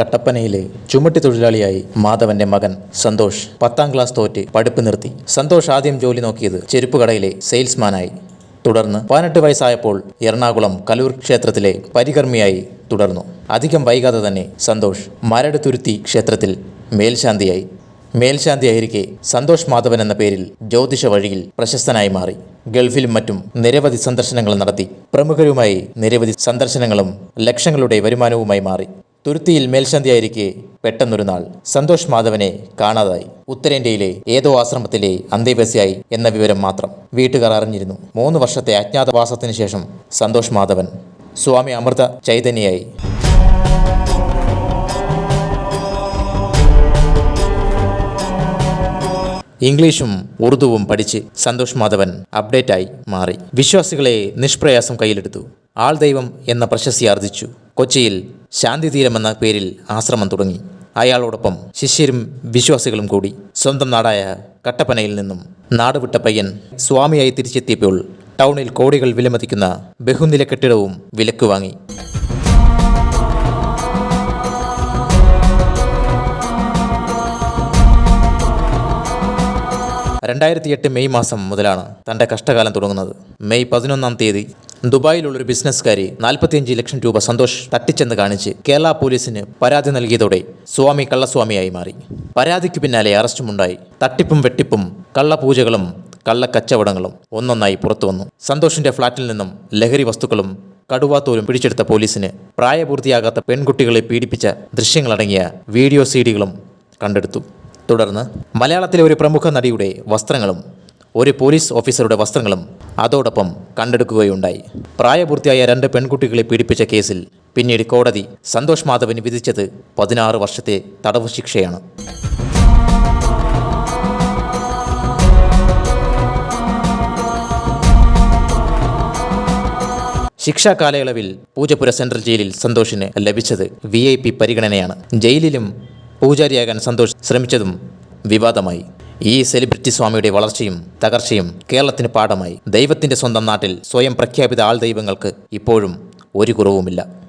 കട്ടപ്പനയിലെ ചുമട്ടി തൊഴിലാളിയായി മാധവന്റെ മകൻ സന്തോഷ് പത്താം ക്ലാസ് തോറ്റ് പഠിപ്പ് നിർത്തി. സന്തോഷ് ആദ്യം ജോലി നോക്കിയത് ചെരുപ്പ് കടയിലെ സെയിൽസ്മാനായി. തുടർന്ന് പതിനെട്ട് വയസ്സായപ്പോൾ എറണാകുളം കലൂർ ക്ഷേത്രത്തിലെ പരികർമ്മിയായി തുടർന്നു. അധികം വൈകാതെ തന്നെ സന്തോഷ് മരട് തുരുത്തി ക്ഷേത്രത്തിൽ മേൽശാന്തിയായി. മേൽശാന്തിയായിരിക്കെ സന്തോഷ് മാധവൻ എന്ന പേരിൽ ജ്യോതിഷ വഴിയിൽ പ്രശസ്തനായി മാറി. ഗൾഫിലും മറ്റും നിരവധി സന്ദർശനങ്ങൾ നടത്തി. പ്രമുഖരുമായി നിരവധി സന്ദർശനങ്ങളും ലക്ഷങ്ങളുടെ വരുമാനവുമായി മാറി. തുരുത്തിയിൽ മേൽശാന്തിയായിരിക്കെ പെട്ടെന്നൊരു നാൾ സന്തോഷ് മാധവനെ കാണാതായി. ഉത്തരേന്ത്യയിലെ ഏതോ ആശ്രമത്തിലെ അന്തേവാസിയായി എന്ന വിവരം മാത്രം വീട്ടുകാർ അറിഞ്ഞിരുന്നു. മൂന്ന് വർഷത്തെ അജ്ഞാതവാസത്തിന് ശേഷം സന്തോഷ് മാധവൻ സ്വാമി അമൃത ചൈതന്യയായി. ഇംഗ്ലീഷും ഉറുദുവും പഠിച്ച് സന്തോഷ് മാധവൻ അപ്ഡേറ്റായി മാറി. വിശ്വാസികളെ നിഷ്പ്രയാസം കയ്യിലെടുത്തു. ആൾ ദൈവം എന്ന പ്രശസ്തി ആർജിച്ചു. കൊച്ചിയിൽ ശാന്തിതീരം എന്ന പേരിൽ ആശ്രമം തുടങ്ങി. അയാളോടൊപ്പം ശിഷ്യരും വിശ്വാസികളും കൂടി. സ്വന്തം നാടായ കട്ടപ്പനയിൽ നിന്നും നാടുവിട്ട പയ്യൻ സ്വാമിയായി തിരിച്ചെത്തിയപ്പോൾ ടൗണിൽ കോടികൾ വിലമതിക്കുന്ന ബഹുനില കെട്ടിടവും വിലക്ക് വാങ്ങി. രണ്ടായിരത്തി എട്ട് മെയ് മാസം മുതലാണ് തന്റെ കഷ്ടകാലം തുടങ്ങുന്നത്. മെയ് പതിനൊന്നാം തീയതി ദുബായിലുള്ളൊരു ബിസിനസ്സുകാരി നാൽപ്പത്തിയഞ്ച് ലക്ഷം രൂപ സന്തോഷ് തട്ടിച്ചെന്ന് കാണിച്ച് കേരള പോലീസിന് പരാതി നൽകിയതോടെ സ്വാമി കള്ളസ്വാമിയായി മാറി. പരാതിക്ക് പിന്നാലെ അറസ്റ്റുമുണ്ടായി. തട്ടിപ്പും വെട്ടിപ്പും കള്ളപൂജകളും കള്ളക്കച്ചവടങ്ങളും ഒന്നൊന്നായി പുറത്തുവന്നു. സന്തോഷിന്റെ ഫ്ളാറ്റിൽ നിന്നും ലഹരി വസ്തുക്കളും കടുവാത്തോലും പിടിച്ചെടുത്ത പോലീസിന് പ്രായപൂർത്തിയാകാത്ത പെൺകുട്ടികളെ പീഡിപ്പിച്ച ദൃശ്യങ്ങളടങ്ങിയ വീഡിയോ സീഡികളും കണ്ടെടുത്തു. തുടർന്ന് മലയാളത്തിലെ ഒരു പ്രമുഖ നടിയുടെ വസ്ത്രങ്ങളും ഒരു പോലീസ് ഓഫീസറുടെ വസ്ത്രങ്ങളും അതോടൊപ്പം കണ്ടെടുക്കുകയുണ്ടായി. പ്രായപൂർത്തിയായ രണ്ട് പെൺകുട്ടികളെ പീഡിപ്പിച്ച കേസിൽ പിന്നീട് കോടതി സന്തോഷ് മാധവന് വിധിച്ചത് പതിനാറ് വർഷത്തെ തടവ് ശിക്ഷയാണ്. ശിക്ഷാ കാലയളവിൽ പൂജപ്പുര സെൻട്രൽ ജയിലിൽ സന്തോഷിന് ലഭിച്ചത് വി പരിഗണനയാണ്. ജയിലിലും പൂജാരിയാകാൻ സന്തോഷ് ശ്രമിച്ചതും വിവാദമായി. ഈ സെലിബ്രിറ്റി സ്വാമിയുടെ വളർച്ചയും തകർച്ചയും കേരളത്തിന് പാഠമായി. ദൈവത്തിന്റെ സ്വന്തം നാട്ടിൽ സ്വയം പ്രഖ്യാപിത ആൾ ദൈവങ്ങൾക്ക് ഇപ്പോഴും ഒരു കുറവുമില്ല.